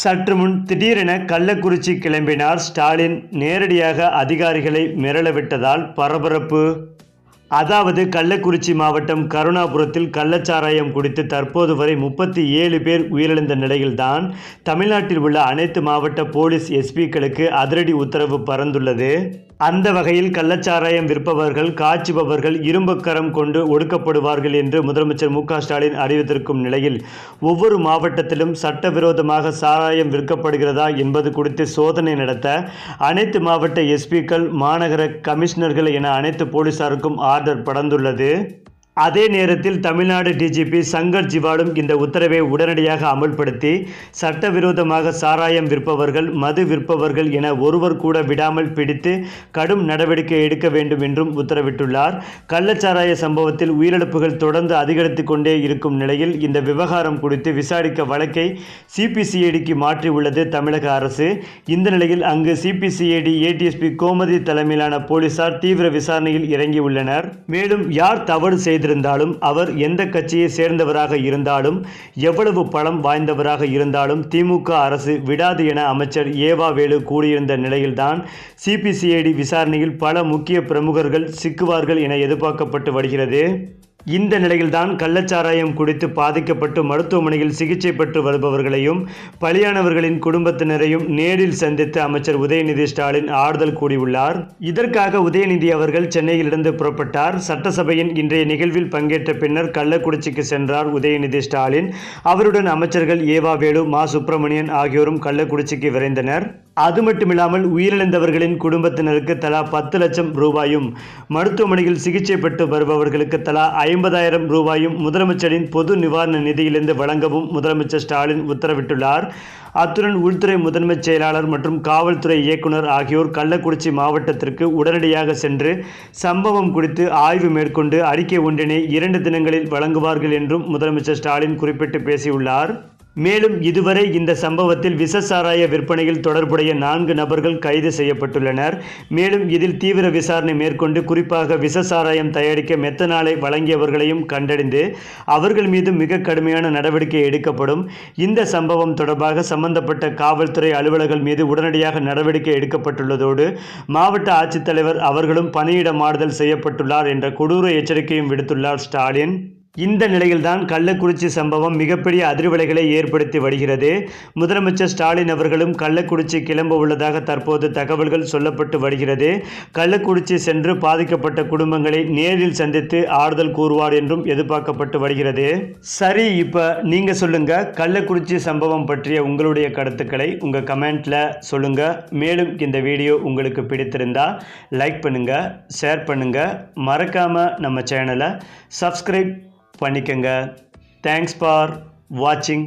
சற்று முன் திடீரென கள்ளக்குறிச்சி கிளம்பினார் ஸ்டாலின். நேரடியாக அதிகாரிகளை மிரளவிட்டதால் பரபரப்பு. அதாவது கள்ளக்குறிச்சி மாவட்டம் கருணாபுரத்தில் கள்ளச்சாராயம் குடித்து தற்போது வரை முப்பத்தி ஏழு பேர் உயிரிழந்த நிலையில்தான் தமிழ்நாட்டில் உள்ள அனைத்து மாவட்ட போலீஸ் எஸ்பிக்களுக்கு அதிரடி உத்தரவு பறந்துள்ளது. அந்த வகையில் கள்ளச்சாராயம் விற்பவர்கள் காய்ச்சுபவர்கள் இரும்புக்கரம் கொண்டு ஒடுக்கப்படுவார்கள் என்று முதலமைச்சர் மு ஸ்டாலின் அறிவித்திருக்கும் நிலையில் ஒவ்வொரு மாவட்டத்திலும் சட்டவிரோதமாக சாராயம் விற்கப்படுகிறதா என்பது குறித்து சோதனை நடத்த அனைத்து மாவட்ட எஸ்பிக்கள் மாநகர கமிஷனர்கள் என அனைத்து போலீசாருக்கும் ஆர்டர் படர்ந்துள்ளது அதே நேரத்தில் தமிழ்நாடு டிஜிபி சங்கர் ஜிவாலும் இந்த உத்தரவை உடனடியாக அமல்படுத்தி சட்டவிரோதமாக சாராயம் விற்பவர்கள் மது விற்பவர்கள் என ஒருவர் கூட விடாமல் பிடித்து கடும் நடவடிக்கை எடுக்க வேண்டும் என்றும் உத்தரவிட்டுள்ளார். கள்ளச்சாராய சம்பவத்தில் உயிரிழப்புகள் தொடர்ந்து அதிகரித்து கொண்டே இருக்கும் நிலையில் இந்த விவகாரம் குறித்து விசாரிக்க வழக்கை சிபிசிஐடிக்கு மாற்றியுள்ளது தமிழக அரசு. இந்த நிலையில் அங்கு சிபிசிஐடி ஏடிஎஸ்பி கோமதி தலைமையிலான போலீசார் தீவிர விசாரணையில் இறங்கியுள்ளனர். மேலும் யார் தவறு செய்திருந்தாலும் அவர் எந்த கட்சியை சேர்ந்தவராக இருந்தாலும் எவ்வளவு பலம் வாய்ந்தவராக இருந்தாலும் திமுக அரசு விடாது என அமைச்சர் ஏவா வேலு கூறியிருந்த நிலையில்தான் சிபிசிஐடி விசாரணையில் பல முக்கிய பிரமுகர்கள் சிக்குவார்கள் என எதிர்பார்க்கப்பட்டு வருகிறது. இந்த நிலையில்தான் கள்ளச்சாராயம் குடித்து பாதிக்கப்பட்டு மருத்துவமனையில் சிகிச்சை பெற்று வருபவர்களையும் பலியானவர்களின் குடும்பத்தினரையும் நேரில் சந்தித்து அமைச்சர் உதயநிதி ஸ்டாலின் ஆறுதல் கூறியுள்ளார். இதற்காக உதயநிதி அவர்கள் சென்னையிலிருந்து புறப்பட்டார். சட்டசபையின் இன்றைய நிகழ்வில் பங்கேற்ற பின்னர் கள்ளக்குறிச்சிக்கு சென்றார் உதயநிதி ஸ்டாலின். அவருடன் அமைச்சர்கள் ஏவா வேலு மா சுப்பிரமணியன் ஆகியோரும் கள்ளக்குறிச்சிக்கு விரைந்தனர். அது மட்டுமில்லாமல் உயிரிழந்தவர்களின் குடும்பத்தினருக்கு தலா பத்து லட்சம் ரூபாயும் மருத்துவமனையில் சிகிச்சை பெற்று வருபவர்களுக்கு தலா ஐம்பதாயிரம் ரூபாயும் முதலமைச்சரின் பொது நிவாரண நிதியிலிருந்து வழங்கவும் முதலமைச்சர் ஸ்டாலின் உத்தரவிட்டுள்ளார். அத்துடன் உள்துறை முதன்மைச் செயலாளர் மற்றும் காவல்துறை இயக்குனர் ஆகியோர் கள்ளக்குறிச்சி மாவட்டத்திற்கு உடனடியாக சென்று சம்பவம் குறித்து ஆய்வு மேற்கொண்டு அறிக்கை ஒன்றினை இரண்டு தினங்களில் வழங்குவார்கள் என்றும் முதலமைச்சர் ஸ்டாலின் குறிப்பிட்டு பேசியுள்ளார். மேலும் இதுவரை இந்த சம்பவத்தில் விஷ சாராய விற்பனையில் தொடர்புடைய நான்கு நபர்கள் கைது செய்யப்பட்டுள்ளனர். மேலும் இதில் தீவிர விசாரணை மேற்கொண்டு குறிப்பாக விஷ சாராயம் தயாரிக்க மெத்தனாலை வழங்கியவர்களையும் கண்டறிந்து அவர்கள் மீது மிக கடுமையான நடவடிக்கை எடுக்கப்படும். இந்த சம்பவம் தொடர்பாக சம்பந்தப்பட்ட காவல்துறை அலுவலர்கள் மீது உடனடியாக நடவடிக்கை எடுக்கப்பட்டுள்ளதோடு மாவட்ட ஆட்சித்தலைவர் அவர்களும் பணியிட மாறுதல் செய்யப்பட்டுள்ளார் என்ற கொடூர எச்சரிக்கையும் விடுத்துள்ளார் ஸ்டாலின். இந்த நிலையில்தான் கள்ளக்குறிச்சி சம்பவம் மிகப்பெரிய அதிர்வலைகளை ஏற்படுத்தி வருகிறது. முதலமைச்சர் ஸ்டாலின் அவர்களும் கள்ளக்குறிச்சி கிளம்ப உள்ளதாக தற்போது தகவல்கள் சொல்லப்பட்டு வருகிறது. கள்ளக்குறிச்சி சென்று பாதிக்கப்பட்ட குடும்பங்களை நேரில் சந்தித்து ஆறுதல் கூறுவார் என்றும் எதிர்பார்க்கப்பட்டு வருகிறது. சரி இப்போ நீங்கள் சொல்லுங்கள் கள்ளக்குறிச்சி சம்பவம் பற்றிய உங்களுடைய கருத்துக்களை உங்கள் கமெண்ட்டில் சொல்லுங்கள் மேலும் இந்த வீடியோ உங்களுக்கு பிடித்திருந்தால் லைக் பண்ணுங்கள் ஷேர் பண்ணுங்கள் மறக்காமல் நம்ம சேனலை சப்ஸ்கிரைப் பண்ணிக்கங்க. தேங்க்ஸ் ஃபார் வாட்சிங்